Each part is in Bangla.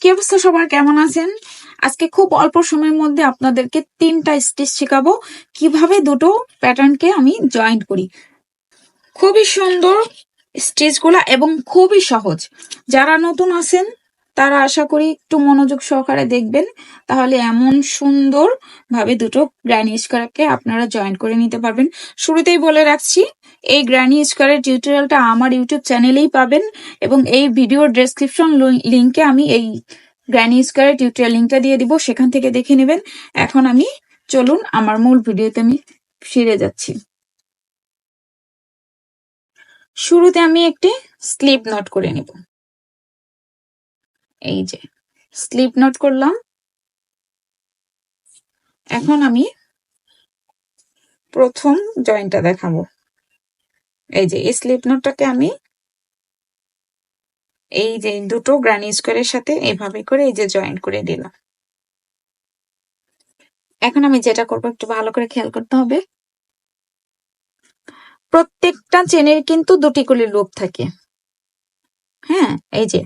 কি অবস্থা সবার? কেমন আছেন? আজকে খুব অল্প সময়ের মধ্যে আপনাদেরকে তিনটা স্টিচ শেখাবো। কীভাবে দুটো প্যাটার্নকে আমি জয়েন্ট করি? খুবই সুন্দর স্টিচগুলা এবং খুবই সহজ। যারা নতুন আছেন তারা আশা করি একটু মনোযোগ সহকারে দেখবেন। তাহলে এমন সুন্দর ভাবে দুটো গ্র্যানি স্কোয়ারকে আপনারা জয়েন করে নিতে পারবেন। শুরুতেই বলে রাখছি, এই গ্র্যানি স্কোয়ারের টিউটোরিয়ালটা আমার ইউটিউব চ্যানেলেই পাবেন এবং এই ভিডিওর ডেসক্রিপশন লিংকে আমি এই গ্র্যানি স্কোয়ারের টিউটোরিয়াল লিংকটা দিয়ে দিব, সেখান থেকে দেখে নেবেন। এখন আমি, চলুন, আমার মূল ভিডিওতে আমি ফিরে যাচ্ছি। শুরুতে আমি একটি স্লিপ নোট করে নিব। এই যে স্লিপ নোট করলাম। এখন আমি প্রথম জয়েন্টটা দেখাবো। এই যে, এই স্লিপ নোটটাকে আমি এই যে দুটো গ্রানি স্কোয়ারের সাথে এইভাবে করে এই যে জয়েন্ট করে দিলাম। এখন আমি যেটা করব, একটু ভালো করে খেয়াল করতে হবে। প্রত্যেকটা চেনের কিন্তু দুটি করে লুপ থাকে। হ্যাঁ এই যে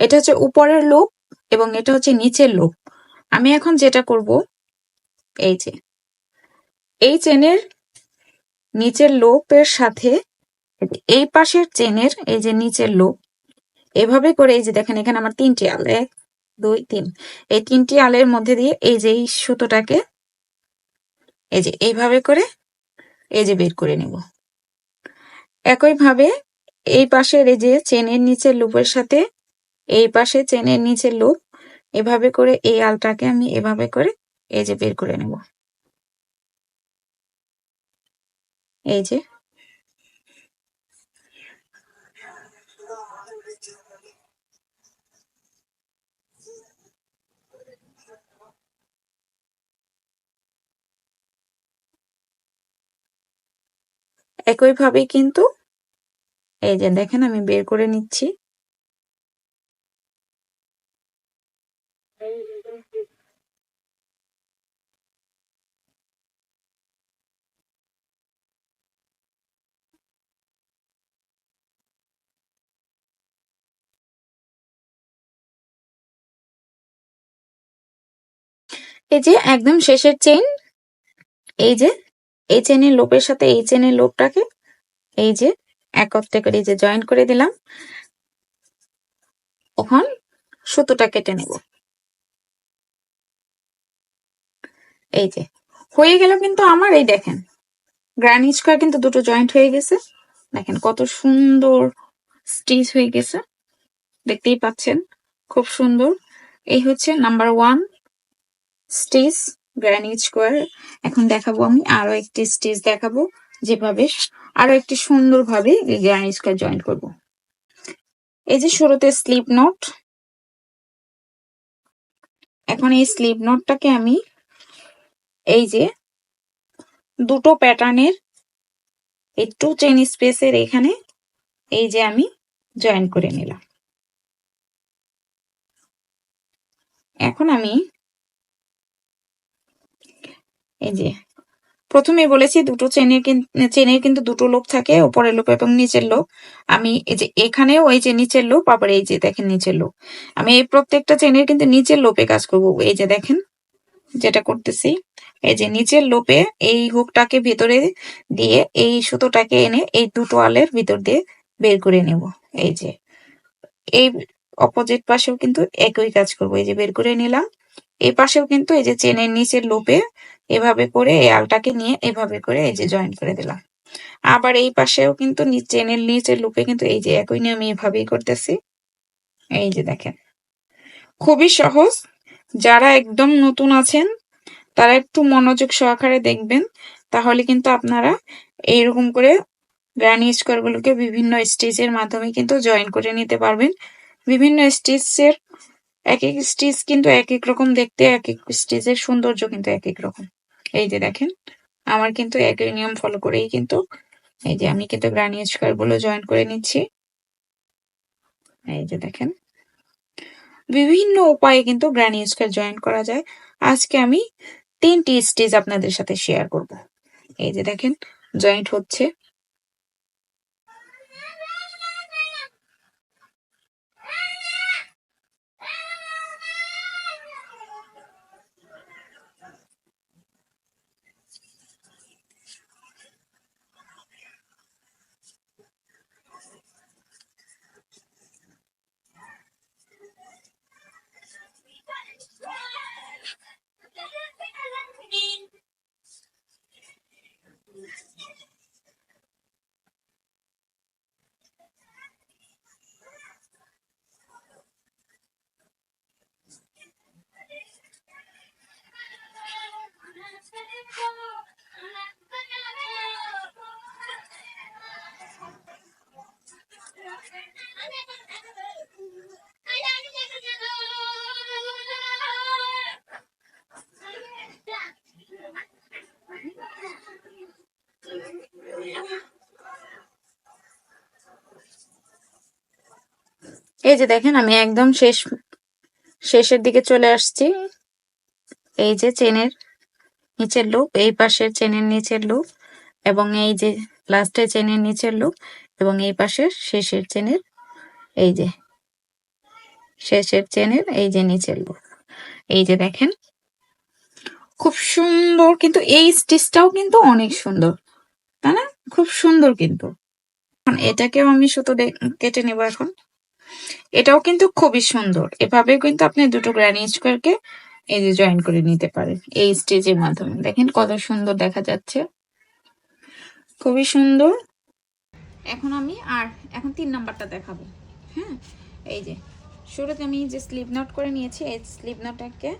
এটা হচ্ছে উপরের লুপ এবং এটা হচ্ছে নিচের লুপ। আমি এখন যেটা করব, এই যে, এই চেনের নিচের লোপের সাথে এই পাশের চেনের এই যে নিচের লোপ, এভাবে করে এই যে দেখেন এখানে আমার তিনটি আল, এক, দুই, তিন, এই তিনটি আলের মধ্যে দিয়ে এই যে এই সুতোটাকে এই যে এইভাবে করে এই যে বের করে নিব। একইভাবে এই পাশের এই যে চেনের নিচের লুপের সাথে এই পাশে চেনের নিচে লুপ, এভাবে করে এই আলটাকে আমি এভাবে করে এই যে বের করে নেব। এই যে। একইভাবে কিন্তু এই যে দেখেন আমি বের করে নিচ্ছি। এই যে একদম শেষের চেইন এই যে এই চেনের লোপের সাথে এই চেনের লোপটাকে এই যে একত্রে করে এই যে জয়েন করে দিলাম। এখন সুতোটা কেটে নেব। এই যে, হয়ে গেল কিন্তু আমার, এই দেখেন গ্রানি স্কোয়ার কিন্তু দুটো জয়েন্ট হয়ে গেছে। দেখেন কত সুন্দর স্টিচ হয়ে গেছে। দেখতেই পাচ্ছেন, খুব সুন্দর। এই হচ্ছে number one stitch granny square. এখন দেখাবো আমি আরও একটি স্টিচ দেখাবো, যেভাবে আরও একটি সুন্দরভাবে গ্রানি স্কোয়ার জয়েন করব। এই যে শুরুতে স্লিপ নোট। এখন এই স্লিপ নোটটাকে আমি এই যে দুটো প্যাটার্নের এই টু চেন স্পেসের এখানে এই যে আমি জয়েন করে নিলাম। এখন আমি এই যে, প্রথমে বলেছি দুটো চেনের চেনের কিন্তু দুটো লোক থাকে উপরের লোক এবং নিচের লোক। আমি এই যে এখানেও ওই যে নিচের লোক, আবার এই যে দেখেন নিচের লোক। আমি এই প্রত্যেকটা চেনের কিন্তু নিচের লোপে কাজ করব। এই যে দেখেন, যেটা করতেছি, এই যে নিচের লোপে এই হুকটাকে ভিতরে দিয়ে, এই সুতোটাকে এনে এই দুটো আলের ভিতর দিয়ে বের করে নেব। এই যে, এই অপোজিট পাশেও কিন্তু একই কাজ করব। এই যে বের করে নিলাম এই পাশেও কিন্তু এই যে চেনের নিচের লোপে এভাবে করে এই আলটাকে নিয়ে এভাবে করে এই যে জয়েন করে দিলাম। আবার এই পাশেও কিন্তু চেনের নিচের লুপে কিন্তু এই যে একই নিয়ে আমি এভাবেই করতেছি। এই যে দেখেন। খুবই সহজ। যারা একদম নতুন আছেন, তারা একটু মনোযোগ সহকারে দেখবেন। তাহলে কিন্তু আপনারা এইরকম করে গ্রানি স্কোয়ারগুলোকে বিভিন্ন স্টেজের মাধ্যমে কিন্তু জয়েন করে নিতে পারবেন। বিভিন্ন স্টেজের এক এক স্টিচ কিন্তু এক এক রকম দেখতে এক এক স্টিচের সৌন্দর্য কিন্তু এক এক রকম। এই যে দেখেন, আমার কিন্তু একই নিয়ম ফলো করেই কিন্তু এই যে আমি কিন্তু গ্রানি স্কোয়ারগুলো জয়েন করে নিচ্ছি। এই যে দেখেন, বিভিন্ন উপায়ে কিন্তু গ্রানি স্কোয়ার জয়েন করা যায়। আজকে আমি তিনটি স্টেজ আপনাদের সাথে শেয়ার করব। এই যে দেখেন জয়েন্ট হচ্ছে এই যে দেখেন, আমি একদম শেষ, শেষের দিকে চলে আসছি। এই যে চেনের নিচের লুপ, এই পাশের চেনের নিচের লুপ এবং এই যে লাস্টের চেনের নিচের লুপ এবং এই পাশের শেষের চেনের, এই যে শেষের চেনের, এই যে নিচের লুপ। এই যে দেখেন, খুব সুন্দর কিন্তু এই স্টিচটাও কিন্তু অনেক সুন্দর, তাই না? খুব সুন্দর কিন্তু। এটাকেও আমি দে- কেটে নেব এখন। এটাও কিন্তু খুবই সুন্দর। এভাবে কিন্তু আপনি দুটো গ্রানি স্কোয়ারকে এই যে জয়েন করে নিতে পারেন, এই স্টেজের মাধ্যমে। দেখেন কত সুন্দর দেখা যাচ্ছে। খুবই সুন্দর। এখন আমি আর, এখন তিন নাম্বারটা দেখাবো। হ্যাঁ এই যে, শুরুতে আমি যে স্লিপ নট করে নিয়েছি, এই স্লিপ নটটাকে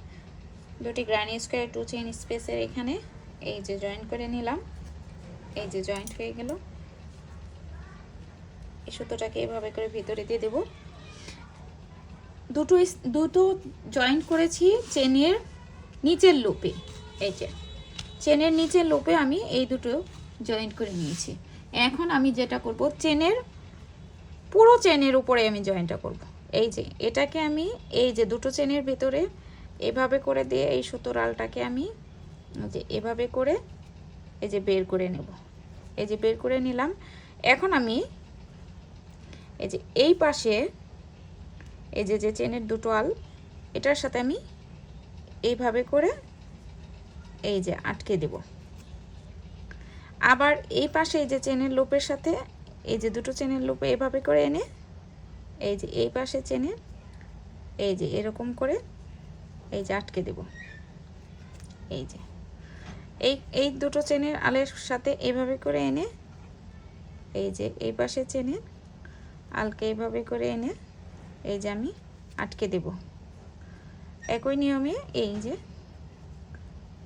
দুটি গ্রানি স্কোয়ার টু চেইন স্পেসের এখানে এই যে জয়েন করে নিলাম। এই যে জয়েন্ট হয়ে গেল। এই সুতোটাকে এভাবে করে ভিতরে দিয়ে দেব। দুটো দুটো জয়েন্ট করেছি চেনের নিচের লোপে এই যে, চেনের নিচের লোপে আমি এই দুটো জয়েন্ট করে নিয়েছি। এখন আমি যেটা করব, চেনের, পুরো চেনের উপরে আমি জয়েন্টটা করব। এই যে, এটাকে আমি, এই যে দুটো চেনের ভিতরে এভাবে করে দিয়ে এই সুতোর আলটাকে আমি যে এভাবে করে এই যে বের করে নেব। এই যে বের করে নিলাম। এখন আমি, এই যে এই পাশে এই যে যে চেনের দুটো আল, এটার সাথে আমি এইভাবে করে এই যে আটকে দেব। আবার এই পাশে এই যে চেনের লোপের সাথে এই যে দুটো চেনের লোপে এভাবে করে এনে এই যে, এই পাশে চেনের এই যে এরকম করে এই যে আটকে দেব। এই যে, এই এই দুটো চেনের আলের সাথে এইভাবে করে এনে এই যে, এই পাশে চেনের আলকে এইভাবে করে এনে এই যে আমি আটকে দেব। একই নিয়মে এই যে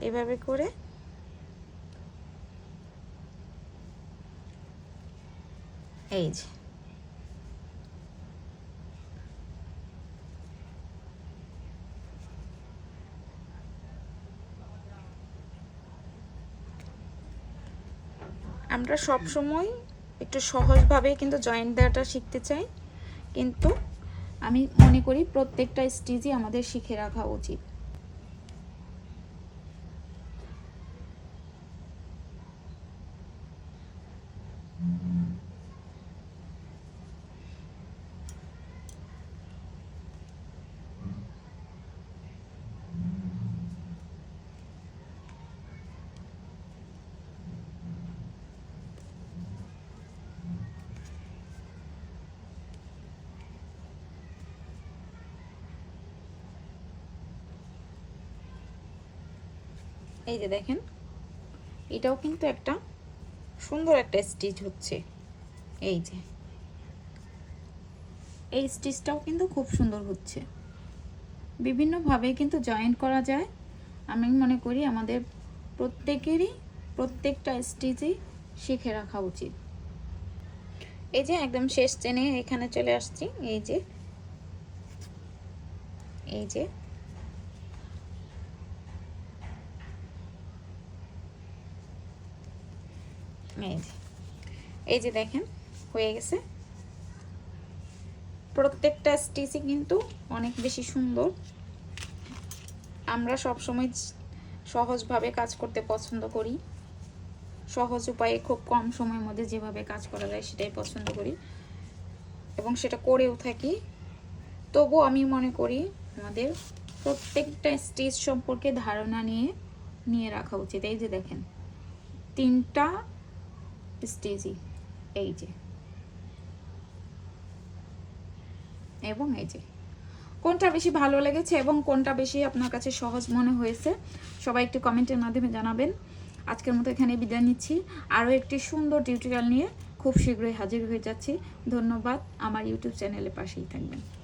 এভাবে করে এই যে আমরা সব সময় একটু সহজভাবে কিন্তু জয়েন্ট দেওয়াটা শিখতে চাই, কিন্তু আমি মনে করি প্রত্যেকটা স্টিচই আমাদের শিখে রাখা উচিত। এই যে দেখেন, এটাও কিন্তু একটা সুন্দর একটা স্টিচ হচ্ছে। এই যে, এই স্টিচটাও কিন্তু খুব সুন্দর হচ্ছে। বিভিন্নভাবে কিন্তু জয়েন করা যায়। আমি মনে করি আমাদের প্রত্যেকেরই প্রত্যেকটা স্টিচই শিখে রাখা উচিত। এই যে একদম শেষ চেনে এখানে চলে আসছি। এই যে এই যে এই যে। এই যে দেখেন, হয়ে গেছে। প্রত্যেকটা স্টিচই কিন্তু অনেক বেশি সুন্দর। আমরা সব সময় সহজভাবে কাজ করতে পছন্দ করি। সহজ উপায়ে খুব কম সময়ের মধ্যে যেভাবে কাজ করা যায় সেটাই পছন্দ করি। এবং সেটা করেও থাকি। তবু আমি মনে করি আমাদের প্রত্যেকটা স্টিচ সম্পর্কে ধারণা নিয়ে নিয়ে রাখা উচিত। এই যে দেখেন, তিনটা স্টেজই এই যে এবং এই যে, কোনটা বেশি ভালো লেগেছে এবং কোনটা বেশি আপনার কাছে সহজ মনে হয়েছে, সবাই একটু কমেন্টের মাধ্যমে জানাবেন। আজকের মতো এখানে বিদায় নিচ্ছি। আরও একটি সুন্দর টিউটোরিয়াল নিয়ে খুব শীঘ্রই হাজির হয়ে যাচ্ছি। ধন্যবাদ। আমার ইউটিউব চ্যানেলের পাশেই থাকবেন।